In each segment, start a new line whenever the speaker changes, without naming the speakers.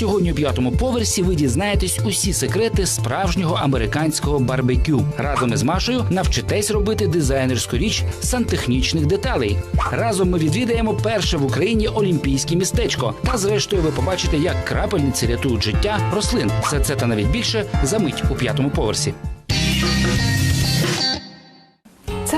Сьогодні у п'ятому поверсі ви дізнаєтесь усі секрети справжнього американського барбекю. Разом із Машею навчитесь робити дизайнерську річ сантехнічних деталей. Разом ми відвідаємо перше в Україні олімпійське містечко. Та зрештою ви побачите, як крапельниці рятують життя рослин. Все це та навіть більше за мить у п'ятому поверсі.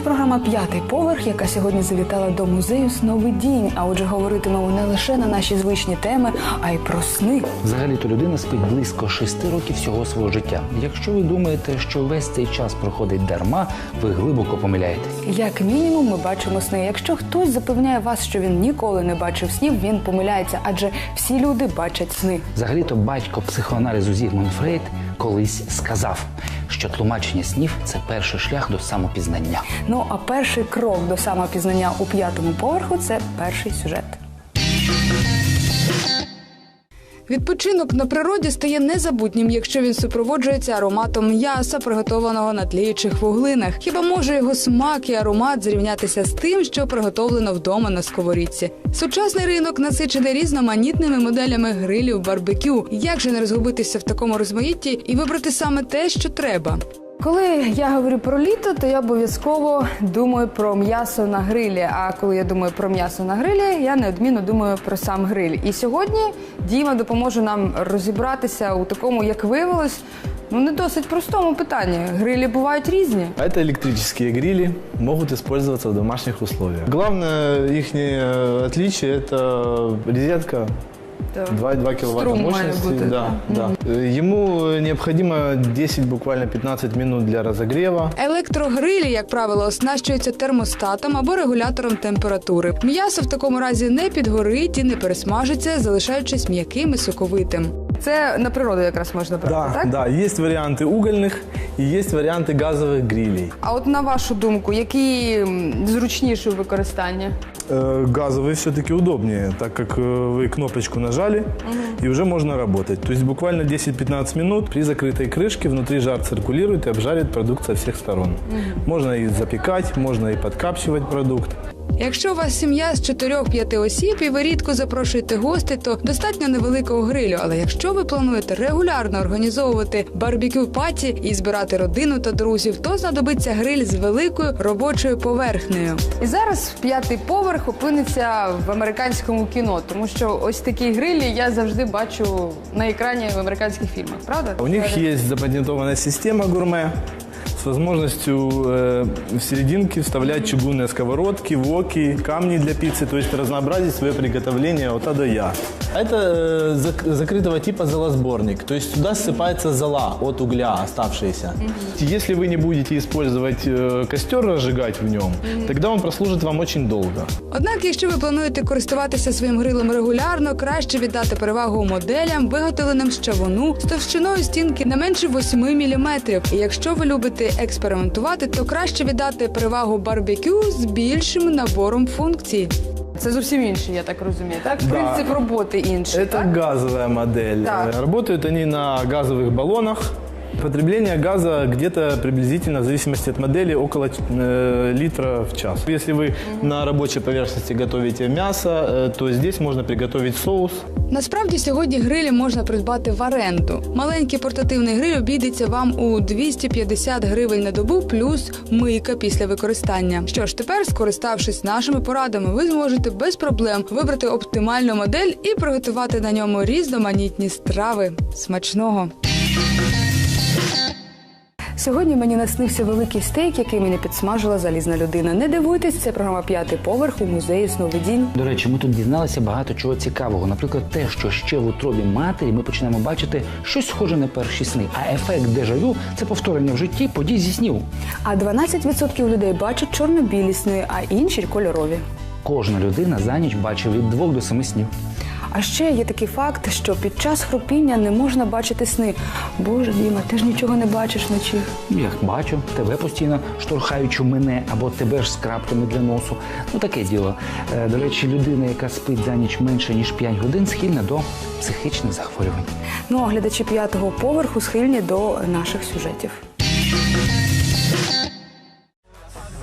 Програма П'ятий поверх, яка сьогодні завітала до музею Сновидінь. А отже, говоритимемо не лише на наші звичні теми, а й про сни.
Взагалі-то людина спить близько шести років всього свого життя. Якщо ви думаєте, що весь цей час проходить дарма, ви глибоко помиляєтесь.
Як мінімум, ми бачимо сни. Якщо хтось запевняє вас, що він ніколи не бачив снів, він помиляється, адже всі люди бачать сни.
Взагалі-то батько психоаналізу Зігмунд Фрейд колись сказав, що тлумачення снів це перший шлях до самопізнання.
Ну а перший крок до самопізнання у п'ятому поверху це перший сюжет. Відпочинок на природі стає незабутнім, якщо він супроводжується ароматом м'яса, приготованого на тліючих вуглинах. Хіба може його смак і аромат зрівнятися з тим, що приготовлено вдома на сковорідці? Сучасний ринок насичений різноманітними моделями грилів барбекю. Як же не розгубитися в такому розмаїтті і вибрати саме те, що треба? Коли я говорю про літо, то я обов'язково думаю про м'ясо на грилі. А коли я думаю про м'ясо на грилі, я неодмінно думаю про сам гриль. І сьогодні Діма допоможе нам розібратися у такому, як виявилось, ну не досить простому питанні. Грилі бувають різні.
А Это электрические грили, могут использоваться в домашних условиях. Главное их э, отличие – это розетка 2,2 киловатта
Струм має
мощности.
бути,
да, да. Э, Ему необходимо 10, буквально 15 минут для разогрева.
Електрогрилі, як правило, оснащуються термостатом або регулятором температури. М'ясо в такому разі не підгорить і не пересмажиться, залишаючись м'яким і соковитим. Це на природу якраз можна брати,
Да,
так?
да, есть варианты угольных и есть варианты газовых грилей.
А от на вашу думку, які м, зручніші у використанні?
Э, Газовые все-таки удобнее, так как э, вы кнопочку нажали и уже можно работать. То есть буквально 10-15 минут при закрытой крышке внутри жар циркулирует и обжарит продукт со всех сторон. Можно и запекать, можно и подкапчивать продукт.
Якщо у вас сім'я з 4-5 осіб і ви рідко запрошуєте гостей, то достатньо невеликого грилю. Але якщо ви плануєте регулярно організовувати барбекю паті і збирати родину та друзів, то знадобиться гриль з великою робочою поверхнею. І зараз п'ятий поверх опиниться в американському кіно, тому що ось такі грилі я завжди бачу на екрані в американських фільмах. Правда?
У них есть запатентованная система гурме с возможностью э, в серединке вставлять чугунные сковородки, воки, камни для пиццы, то есть разнообразить свое приготовление от А до Я. Это э, зак- закрытого типа золосборник, то есть туда ссыпается зола от угля оставшаяся. Если вы не будете использовать э, костер разжигать в нем, тогда он прослужит вам очень долго.
Однак, якщо ви плануєте користуватися своїм грилем регулярно, краще віддати перевагу моделям, виготовленим з чавуну з товщиною стінки не менше 8 мм. І якщо ви любите експериментувати, то краще віддати перевагу барбекю з більшим набором функцій. Це зовсім інше, я так розумію. Так,
Да.
принцип роботи інший.
Это
так?
газовая модель.
Так.
Э, Работают они на газовых баллонах. Потребление газа где-то приблизительно, в зависимости от модели, около э, литра в час. Если вы на рабочей поверхности готовите мясо, э, то здесь можно приготовить соус.
Насправді сьогодні грилі можна придбати в оренду. Маленький портативний гриль обійдеться вам у 250 гривень на добу, плюс мийка після використання. Що ж, тепер, скориставшись нашими порадами, ви зможете без проблем вибрати оптимальну модель і приготувати на ньому різноманітні страви. Смачного! Сьогодні мені наснився великий стейк, який мені підсмажила залізна людина. Не дивуйтесь, це програма п'ятий поверх у музеї сновидінь.
До речі, ми тут дізналися багато чого цікавого. Наприклад, те, що ще в утробі матері ми починаємо бачити щось схоже на перші сни. А ефект дежавю це повторення в житті подій зі снів.
А 12% людей бачать чорно-білі сни, а інші кольорові.
Кожна людина за ніч бачить від двох до семи снів.
А ще є такий факт, що під час хропіння не можна бачити сни. Боже Діма, ти ж нічого не бачиш вночі.
Ну, як бачу, тебе постійно штурхаючи мене або тебе ж з крапками для носу. Ну таке діло. Е, До речі, людина, яка спить за ніч менше ніж 5 годин, схильна до психічних захворювань.
Ну а глядачі п'ятого поверху схильні до наших сюжетів.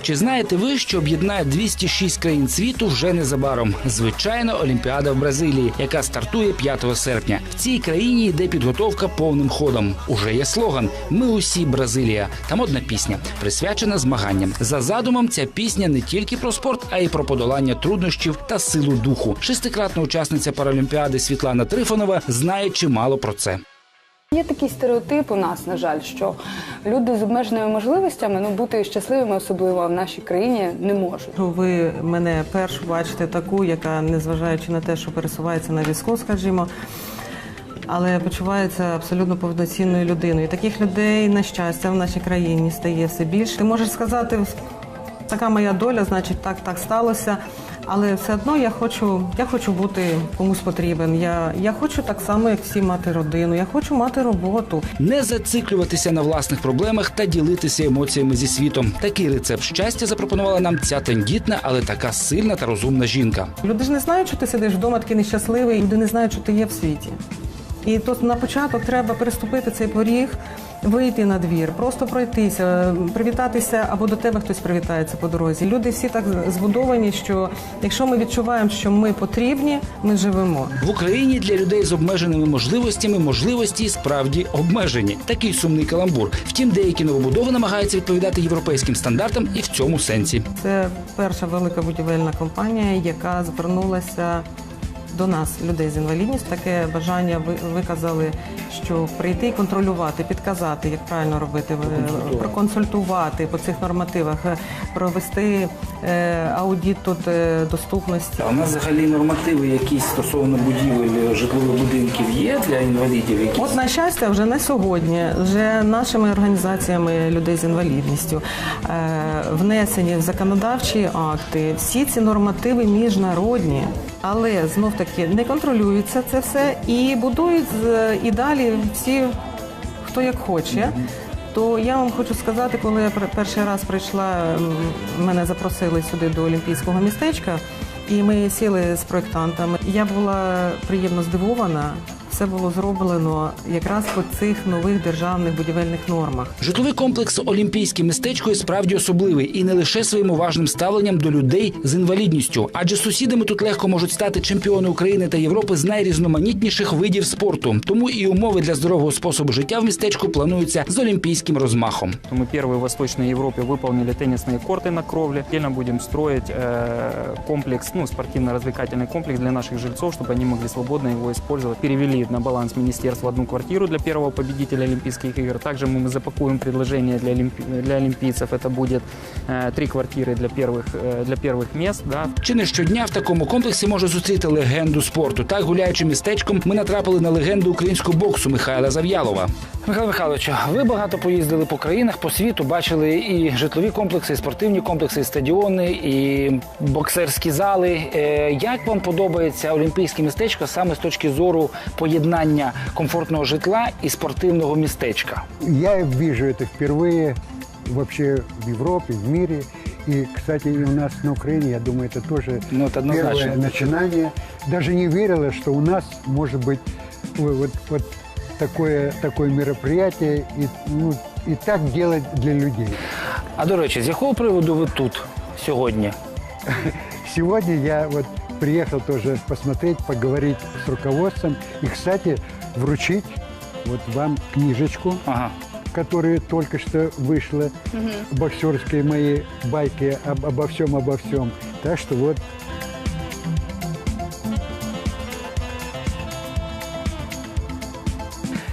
Чи знаєте ви, що об'єднає 206 країн світу вже незабаром? Звичайно, Олімпіада в Бразилії, яка стартує 5 серпня. В цій країні йде підготовка повним ходом. Уже є слоган Ми усі Бразилія. Та модна пісня, присвячена змаганням. За задумом, ця пісня не тільки про спорт, а й про подолання труднощів та силу духу. Шестикратна учасниця Паралімпіади Світлана Трифонова знає чимало про це.
Є такий стереотип у нас, на жаль, що люди з обмеженими можливостями ну бути щасливими, особливо в нашій країні, не можуть.
Ви мене першу бачите таку, яка, незважаючи на те, що пересувається на візку, скажімо, але почувається абсолютно повноцінною людиною. І таких людей, на щастя, в нашій країні стає все більше. Ти можеш сказати, така моя доля, значить, так, так сталося. Але все одно я хочу, я хочу бути комусь потрібен. Я, я хочу так само, як всі, мати родину. Я хочу мати роботу.
Не зациклюватися на власних проблемах та ділитися емоціями зі світом. Такий рецепт щастя запропонувала нам ця тендітна, але така сильна та розумна жінка.
Люди ж не знають, що ти сидиш вдома такий нещасливий, люди не знають, що ти є в світі. І то на початок треба переступити цей поріг, вийти на двір, просто пройтися, привітатися або до тебе хтось привітається по дорозі. Люди всі так збудовані, що якщо ми відчуваємо, що ми потрібні, ми живемо.
В Україні для людей з обмеженими можливостями можливості справді обмежені. Такий сумний каламбур. Втім, деякі новобудови намагаються відповідати європейським стандартам і в цьому сенсі.
Це перша велика будівельна компанія, яка звернулася до нас, людей з інвалідністю. Таке бажання виказали, що прийти і контролювати, підказати, як правильно робити, е, проконсультувати по цих нормативах, е, провести е, аудит тут доступності.
А у нас взагалі нормативи якісь стосовно будівель житлових будинків є для інвалідів. Які
От на щастя, вже на сьогодні, вже нашими організаціями людей з інвалідністю внесені в законодавчі акти. Всі ці нормативи міжнародні, але знов таки не контролюється це все і будують і далі всі, хто як хоче. То я вам хочу сказати, коли я перший раз прийшла, мене запросили сюди до Олімпійського містечка, і ми сіли з проєктантами. Я була приємно здивована Все було зроблено якраз по цих нових державних будівельних нормах.
Житловий комплекс Олімпійське містечко і справді особливий і не лише своїм уважним ставленням до людей з інвалідністю, адже сусідами тут легко можуть стати чемпіони України та Європи з найрізноманітніших видів спорту. Тому і умови для здорового способу життя в містечку плануються з олімпійським розмахом.
Мы первые в Восточной Европе выполнили теннисные корты на кровле. Отдельно будем строить э, комплекс, ну, спортивно-развлекательный комплекс для наших жильцов, чтобы они могли свободно его использовать. Перевели на баланс министерства одну квартиру для первого победителя Олимпийских игр. Также мы запакуем предложение для, олимпи- для олимпийцев. Это будет э, три квартиры для первых, э, для первых мест. Да.
Чи не щодня в такому комплексі може зустріти легенду спорту? Так, гуляючи містечком, ми натрапили на легенду українського боксу Михайла Зав'ялова. Михайло Михайлович, ви багато поїздили по країнах, по світу, бачили і житлові комплекси, і спортивні комплекси, і стадіони, і боксерські зали. Е, Як вам подобається олімпійське містечко саме з точки зору поєднання комфортного житла і спортивного містечка?
Я вижу это впервые вообще в Европе, в мире. И, кстати, и у нас на Украине, я думаю, это тоже
Ну, это однозначно.
первое начинание. Даже не верила, что у нас может быть ой, вот, вот такое, такое мероприятие и, ну, и так делать для людей.
А до речі, з якого приводу ви тут сьогодні?
Сегодня я вот приехал тоже посмотреть, поговорить с руководством и, кстати, вручить вот вам книжечку.
Ага.
которая только что вышла, боксерской моей байки об- обо всем, обо всем. Так что вот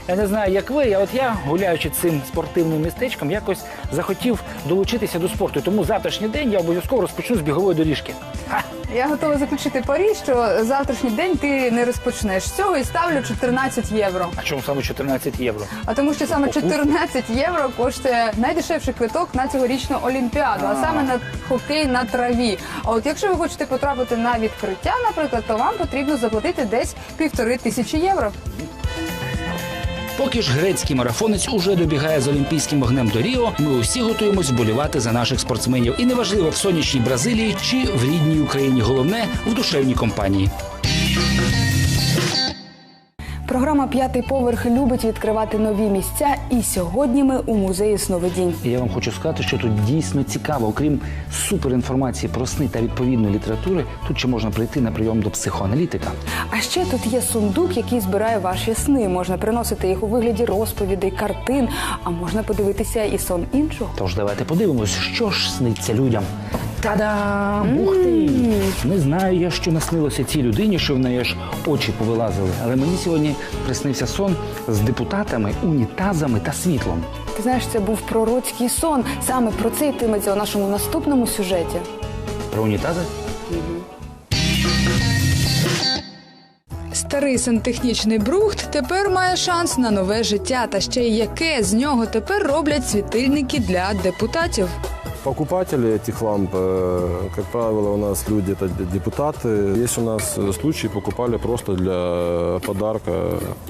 Я не знаю, як ви, а от я, гуляючи цим спортивним містечком, якось захотів долучитися до спорту. Тому завтрашній день я обов'язково розпочну з бігової доріжки. Ха!
Я готова заключити парі, що завтрашній день ти не розпочнеш з цього і ставлю 14 євро.
А чому саме 14 євро?
А тому, що саме 14 євро коштує найдешевший квиток на цьогорічну олімпіаду, а саме на хокей на траві. А от якщо ви хочете потрапити на відкриття, наприклад, то вам потрібно заплатити десь півтори тисячі євро.
Поки ж грецький марафонець уже добігає з олімпійським вогнем до Ріо, ми усі готуємось вболівати за наших спортсменів. І неважливо в сонячній Бразилії чи в рідній Україні. Головне в душевній компанії.
Програма
П'ятий поверх любить відкривати нові місця. І сьогодні ми у музеї сновидінь.
Я вам хочу сказати, що тут дійсно цікаво. Окрім суперінформації про сни та відповідної літератури, тут ще можна прийти на прийом до психоаналітика.
А ще тут є сундук, який збирає ваші сни. Можна приносити їх у вигляді розповідей, картин, а можна подивитися і сон іншого.
Тож давайте подивимось, що ж сниться людям. Та-дам! Ух ти! Не знаю я, що наснилося цій людині, що в неї аж очі повилазили. Але мені сьогодні приснився сон з депутатами, унітазами та світлом.
Ти знаєш, це був пророцький сон. Саме про це йтиметься у нашому наступному сюжеті.
Про унітази?
Старий сантехнічний брухт тепер має шанс на нове життя. Та ще й яке з нього тепер роблять світильники для депутатів.
Покупатели этих ламп, э, как правило, у нас люди, это депутаты. Есть у нас э, случаи, покупали просто для подарка.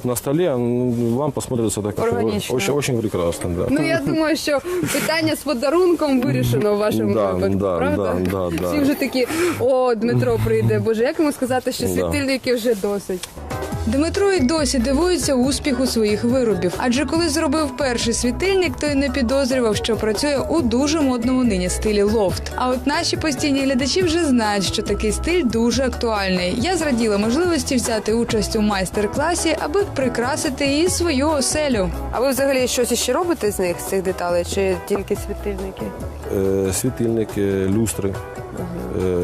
На столе ну, лампа смотрится так
Органично.
очень, очень прекрасно. Да.
Ну я думаю, що питання з подарунком вирішено в вашому
Да,
випадку,
да,
правда?
да, да, да.
Всі вже такі, о, Дмитро прийде. Боже, як йому сказати, що
Да.
світильників вже досить?
Дмитро й досі дивується успіху своїх виробів. Адже коли зробив перший світильник, то й не підозрював, що працює у дуже модному нині стилі лофт. А от наші постійні глядачі вже знають, що такий стиль дуже актуальний. Я зраділа можливості взяти участь у майстер-класі, аби прикрасити і свою оселю.
А ви взагалі щось іще робите з них, з цих деталей, чи тільки світильники?
Э, светильники, люстры, э,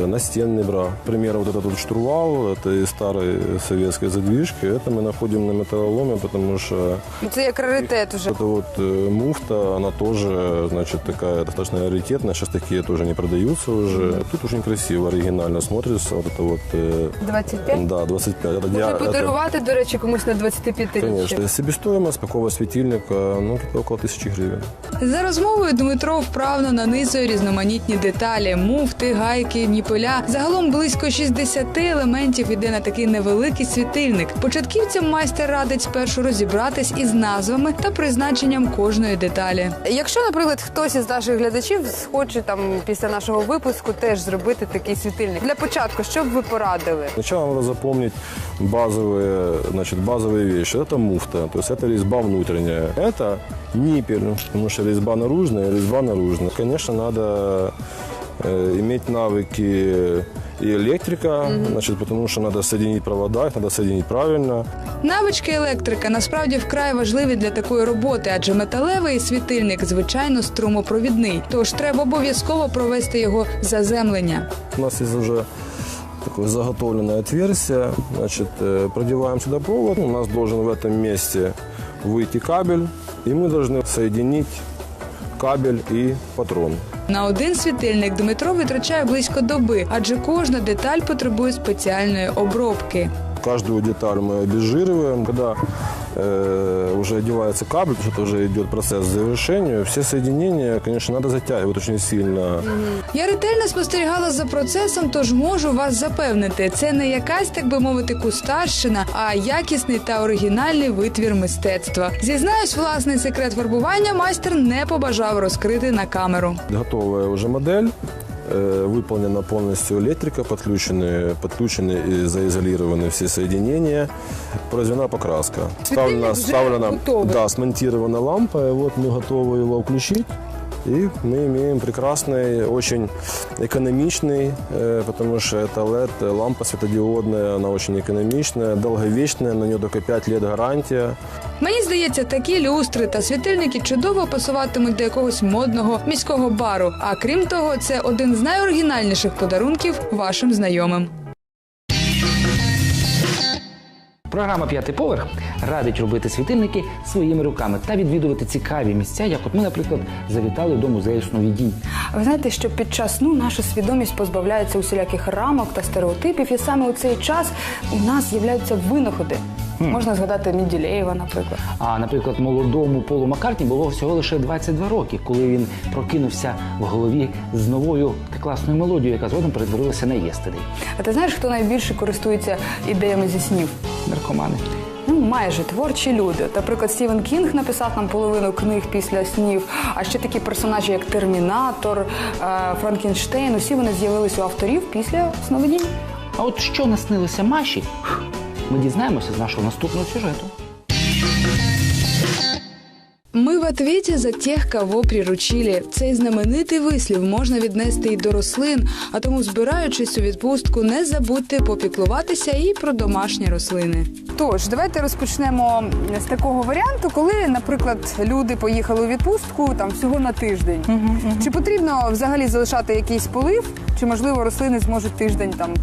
настенный бра. К примеру, вот этот вот штурвал, это из старой советской задвижки. Это мы находим на металлоломе, потому что
Ну це як раритет уже.
эта вот э, муфта, она тоже, значит, такая достаточно раритетная. Сейчас такие тоже не продаются уже. Тут очень красиво, оригинально смотрится. Вот это вот... э,
25?
Да, 25. Это,
Можна
диа- это-
подарувати, до речі, комусь на 25
Конечно.
річчя.
Себестоимость такого светильника, ну, где-то около тысячи гривен.
За розмовою Дмитро вправно нанизує різноманітні деталі: муфти, гайки, ніпеля. Загалом близько 60 елементів іде на такий невеликий світильник. Початківцям майстер радить спершу розібратись із назвами та призначенням кожної деталі.
Якщо, наприклад, хтось із наших глядачів хоче там після нашого випуску теж зробити такий світильник. Для початку, що б ви порадили?
Сначала надо запомнить базовые, значит, базовые вещи. Это муфта, то есть это резьба внутренняя. Это ниппель, потому что резьба наружная, резьба наружная. Конечно, надо э, иметь навыки и электрика, значит, потому что надо соединить провода, их надо соединить правильно.
Навички електрика насправді вкрай важливі для такої роботи, адже металевий світильник звичайно струмопровідний. Тож треба обов'язково провести його заземлення.
У нас есть уже такое заготовленное отверстие. Значит, э, продеваем сюда провод. У нас должен в этом месте выйти кабель, и мы должны соединить кабель и патрон.
На один світильник Дмитро витрачає близько доби, адже кожна деталь потребує спеціальної обробки.
Каждую деталь мы обезжириваем. Когда э, уже одевается кабель, то есть это уже идет процесс к завершению, все соединения, конечно, надо затягивать очень сильно.
Я ретельно спостерігала за процесом, тож можу вас запевнити, це не якась, так би мовити, кустарщина, а якісний та оригінальний витвір мистецтва. Зізнаюсь, власний секрет фарбування майстер не побажав розкрити на камеру.
Готовая уже модель. э, Выполнена полностью электрика, подключены, подключены и заизолированы все соединения. Произведена покраска. Ставлена,
уже
ставлена,
готовый.
да, смонтирована лампа. И вот мы готовы его включить. И мы имеем прекрасный, очень экономичный, э, потому что это LED, лампа светодиодная, она очень экономичная, долговечная, на нее только 5 лет гарантия.
Мені здається, такі люстри та світильники чудово пасуватимуть до якогось модного міського бару. А крім того, це один з найоригінальніших подарунків вашим знайомим.
Програма П'ятий поверх радить робити світильники своїми руками та відвідувати цікаві місця, як от ми, наприклад, завітали до музею сновидінь.
Ви знаєте, що під час сну наша свідомість позбавляється усіляких рамок та стереотипів, і саме у цей час у нас з'являються винаходи. Можна згадати Міділеєва, наприклад.
А, наприклад, молодому Полу Маккартні було всього лише 22 роки, коли він прокинувся в голові з новою та класною мелодією, яка згодом перетворилася на «Єстедей».
А ти знаєш, хто найбільше користується ідеями зі снів?
Наркомани.
Ну, майже творчі люди. Наприклад, Стівен Кінг написав нам половину книг після снів. А ще такі персонажі, як Термінатор, е, Франкенштейн, усі вони з'явилися у авторів після сновидінь.
А от що наснилося Маші, ми дізнаємося з нашого наступного сюжету.
Ми в ответе за тих, кого приручили. Цей знаменитий вислів можна віднести і до рослин, а тому, збираючись у відпустку, не забудьте попіклуватися і про домашні рослини.
Тож, давайте розпочнемо з такого варіанту, коли, наприклад, люди поїхали у відпустку там всього на тиждень. Чи потрібно взагалі залишати якийсь полив, чи можливо рослини зможуть тиждень там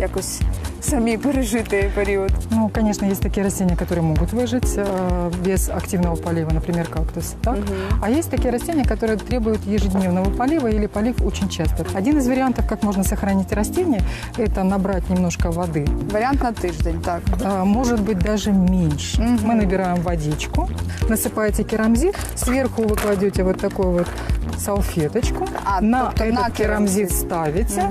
якось самі пережити період?
Ну, конечно, есть такие растения, которые могут выжить э, без активного полива, например, кактус. Так? А есть такие растения, которые требуют ежедневного полива или полив очень часто. Один из вариантов, как можно сохранить растение, это набрать немножко воды.
Варіант на тиждень, так.
А, Может быть, даже меньше. Мы набираем водичку, насыпаете керамзит, сверху вы кладете вот такую вот салфеточку,
А,
на
тобто
этот
на
керамзит
керамзит.
ставите.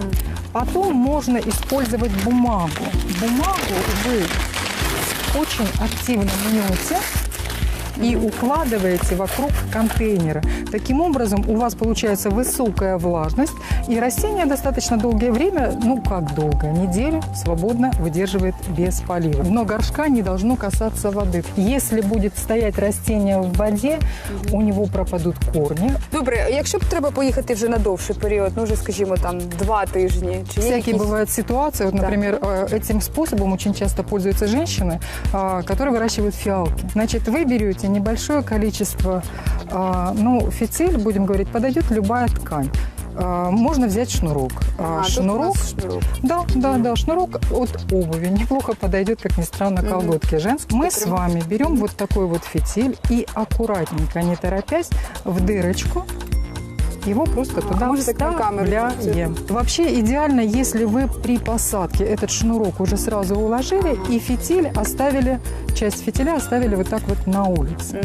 Потом можно использовать бумагу. Бумагу вы очень активно мнете и укладываете вокруг контейнера. Таким образом, у вас получается высокая влажность, и растение достаточно долгое время, ну как долго, неделю свободно выдерживает без полива. Дно горшка не должно касаться воды. Если будет стоять растение в воде, у него пропадут корни,
Добре, якщо б треба поїхати вже на довший період, ну вже скажімо там два тижні, чи є
Всякие
якісь...
бывают ситуации. Вот,
Да.
например, э, этим способом очень часто пользуются женщины, а, которые выращивают фиалки. Значит, вы берете небольшое количество, ну, фицель будем говорить, подойдет любая ткань. Можно взять шнурок. А, шнурок,
шнурок.
да, да, да, шнурок от обуви неплохо подойдет, как ни странно, колготки женские. Мы с вами берем вот такой вот фитиль и аккуратненько, не торопясь, в дырочку его просто туда
может, так на камеру
вставляем. Вообще идеально, если вы при посадке этот шнурок уже сразу уложили и фитиль оставили, часть фитиля оставили вот так вот на улице.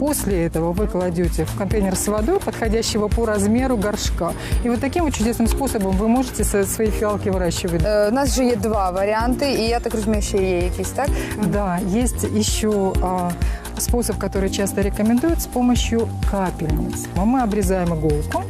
После этого вы кладете в контейнер с водой, подходящего по размеру горшка. И вот таким вот чудесным способом вы можете со- свои фиалки выращивать.
Е, У нас вже є два варіанти, і я так розумію, ще є якісь, так?
Да, есть еще а, способ, который часто рекомендуют с помощью капельниц. Мы обрезаем иголку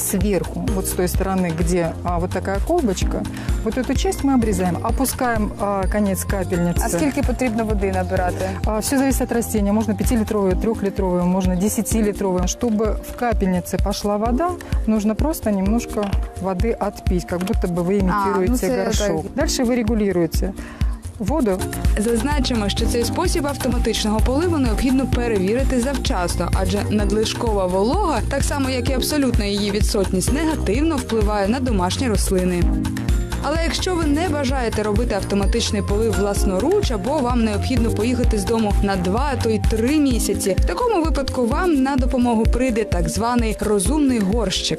сверху, вот с той стороны, где а, вот такая колбочка, вот эту часть мы обрезаем, опускаем а, конец капельницы.
А скільки потрібно води набирати?
Все зависит от растения. Можно 5-литровую, 3-литровую, можно 10-литровую. Чтобы в капельнице пошла вода, нужно просто немножко воды отпить, как будто бы вы имитируете
ну, це
горшок.
так.
Дальше вы регулируете воду
Зазначимо, що цей спосіб автоматичного поливу необхідно перевірити завчасно, адже надлишкова волога, так само як і абсолютна її відсотність, негативно впливає на домашні рослини. Але якщо ви не бажаєте робити автоматичний полив власноруч, або вам необхідно поїхати з дому на два, то й три місяці, в такому випадку вам на допомогу прийде так званий розумний горщик.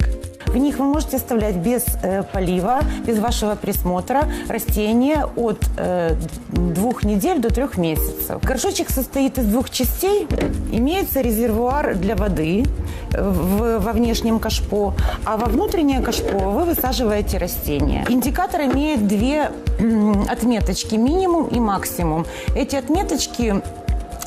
В них вы можете оставлять без э, полива, без вашего присмотра растения от э, двух недель до трех месяцев. Горшочек состоит из двух частей. Имеется резервуар для воды э, в, во внешнем кашпо, а во внутреннее кашпо вы высаживаете растения. Индикатор имеет две отметочки, минимум и максимум. Эти отметочки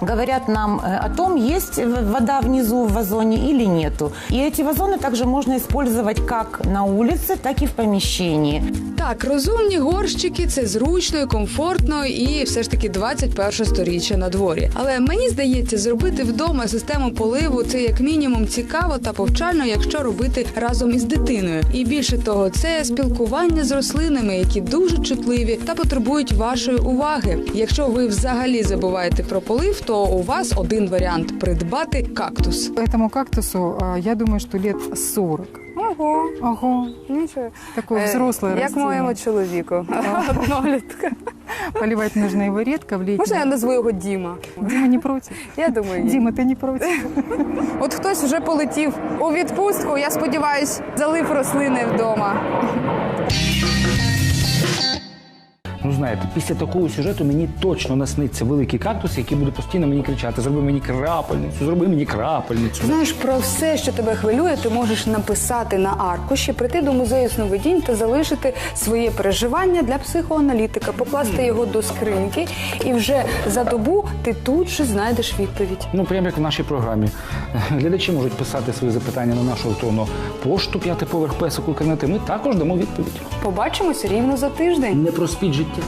говорят нам э, о том, есть в- вода внизу в вазоне или нету. И эти вазоны также можно использовать как на улице, так и в помещении.
Так, розумні горщики це зручно і комфортно, і все ж таки 21 сторіччя на дворі. Але мені здається, зробити вдома систему поливу це як мінімум цікаво та повчально, якщо робити разом із дитиною. І більше того, це спілкування з рослинами, які дуже чутливі та потребують вашої уваги. Якщо ви взагалі забуваєте про полив, то у вас один варіант придбати кактус.
Этому кактусу, а, я думаю, что лет 40.
Ого,
Ого,
нічого.
такое
Е,
взрослое
Як
растение.
моєму чоловіку. Однолітка.
Поливать нужно его редко в летнее.
Можна я назву його Діма?
Дима не против?
Я думаю, ні.
Дима, ты не против?
От хтось вже полетів у відпустку. Я сподіваюсь, залив рослини вдома.
Ну знаєте, після такого сюжету мені точно насниться великий кактус, який буде постійно мені кричати: зроби мені крапельницю, зроби мені крапельницю.
Знаєш, про все, що тебе хвилює, ти можеш написати на аркуші, прийти до музею сновидінь та залишити своє переживання для психоаналітика, покласти його до скриньки, і вже за добу ти тут же знайдеш відповідь.
Ну, прямо як в нашій програмі. Глядачі можуть писати свої запитання на нашу електронну пошту п'ятий поверх песику Карнати. Ми також дамо відповідь.
Побачимось рівно за тиждень.
Не проспіть життя.